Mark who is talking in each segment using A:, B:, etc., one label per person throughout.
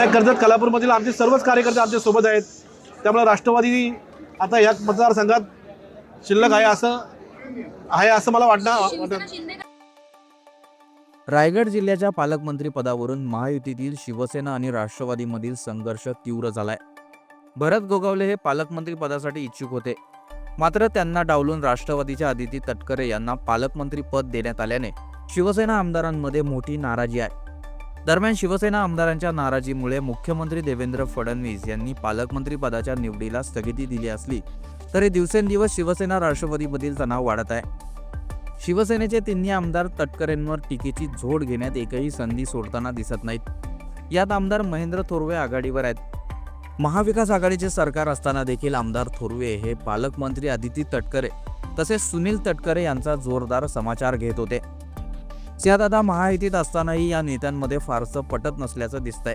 A: नाही कर्जत कलापूरमधील आमचे सर्वच कार्यकर्ते आमच्यासोबत आहेत. त्यामुळे राष्ट्रवादी आता या मतदारसंघात शिल्लक आहे असं आहे असं मला वाटणं
B: रायगड जिल्ह्याच्या पालकमंत्री पदावरून महायुतीतील शिवसेना आणि राष्ट्रवादीमधील संघर्ष तीव्र झालाय. भरत गोगावले हे पालकमंत्री पदासाठी इच्छुक होते. मात्र त्यांना डावलून राष्ट्रवादीच्या आदिती तटकरे यांना पालकमंत्री पद देण्यात आल्याने शिवसेना आमदारांमध्ये मोठी नाराजी आहे. दरम्यान शिवसेना आमदारांच्या नाराजीमुळे मुख्यमंत्री देवेंद्र फडणवीस यांनी पालकमंत्री पदाच्या निवडीला स्थगिती दिली असली तरी दिवसेंदिवस शिवसेना राष्ट्रवादीमधील तणाव वाढत आहे. शिवसेनेचे तिन्ही आमदार तटकरेंवर टीकेची झोड घेण्यात एकही संधी सोडताना दिसत नाहीत. यात आमदार महेंद्र थोरवे आघाडीवर आहेत. महाविकास आघाडीचे सरकार असताना देखील आमदार थोरवे हे पालकमंत्री आदिती तटकरे तसेच सुनील तटकरे यांचा जोरदार समाचार घेत होते. त्यात आता महायुतीत असतानाही या नेत्यांमध्ये फारसं पटत नसल्याचं दिसतंय.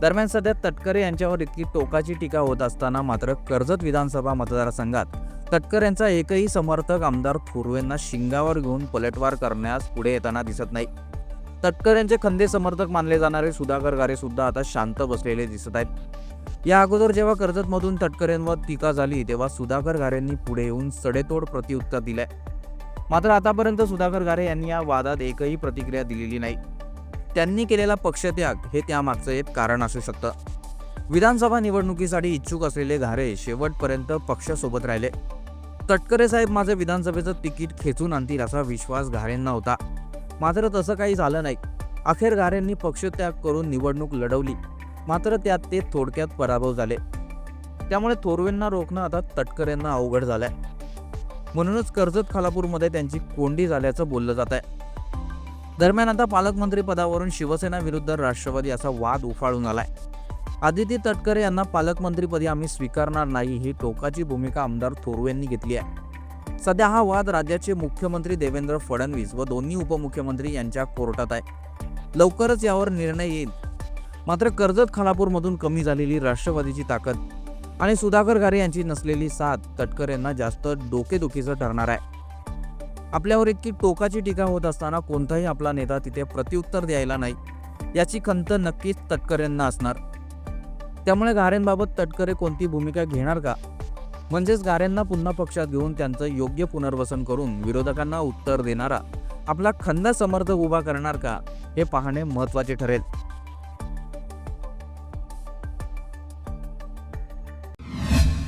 B: दरम्यान सध्या तटकरे यांच्यावर इतकी टोकाची टीका होत असताना मात्र कर्जत विधानसभा मतदारसंघात तटकर यांचा एकही समर्थक आमदार थोरवेंना शिंगावर घेऊन पलटवार करण्यास पुढे येताना दिसत नाही. तटकर यांचे खंदे समर्थक मानले जाणारे सुधाकर गारे सुद्धा आता शांत बसलेले दिसत आहेत. या अगोदर जेव्हा कर्जतमधून तटकरेंवर टीका झाली तेव्हा सुधाकर गारेंनी पुढे येऊन सडेतोड प्रत्युत्तर दिलंय. मात्र आतापर्यंत सुधाकर गारे यांनी या वादात एकही प्रतिक्रिया दिलेली नाही. त्यांनी केलेला पक्षत्याग हे त्यामागचं एक कारण असू शकतं. विधानसभा निवडणुकीसाठी इच्छुक असलेले घारे शेवटपर्यंत पक्षासोबत राहिले. तटकरे साहेब माझं विधानसभेचं तिकीट खेचून आणतील असा विश्वास घारेंना होता. मात्र तसं काही झालं नाही. अखेर घारेंनी पक्षत्याग करून निवडणूक लढवली. मात्र त्यात ते थोडक्यात पराभव झाले. त्यामुळे थोरवेंना रोखणं आता तटकरेंना अवघड झालंय. म्हणूनच कर्जत खालापूरमध्ये त्यांची कोंडी झाल्याचं बोललं जात आहे दरम्यान आता पालकमंत्री पदावरून शिवसेना विरुद्ध राष्ट्रवादी असा वाद उफाळून आलाय. आदिती तटकरे यांना पालकमंत्रीपदी आम्ही स्वीकारणार नाही ही टोकाची भूमिका आमदार थोरवेंनी घेतली आहे. सध्या हा वाद राज्याचे मुख्यमंत्री देवेंद्र फडणवीस व दोन्ही उपमुख्यमंत्री यांच्या कोर्टात आहे. लवकरच यावर निर्णय येईल. मात्र कर्जत खालापूरमधून कमी झालेली राष्ट्रवादीची ताकद आणि सुधाकर गारे यांची नसलेली साथ तटकर यांना जास्त डोकेदुखीचं ठरणार आहे. आपल्यावर इतकी टोकाची टीका होत असताना कोणताही आपला नेता तिथे प्रत्युत्तर द्यायला नाही याची खंत नक्कीच तटकर यांना असणार. त्यामुळे गाऱ्यांबाबत तटकरे कोणती भूमिका घेणार का? म्हणजेच गाऱ्यांना पुन्हा पक्षात घेऊन त्यांचं योग्य पुनर्वसन करून विरोधकांना उत्तर देणारा आपला खंदा समर्थ उभा करणार का हे पाहणे महत्त्वाचे ठरेल.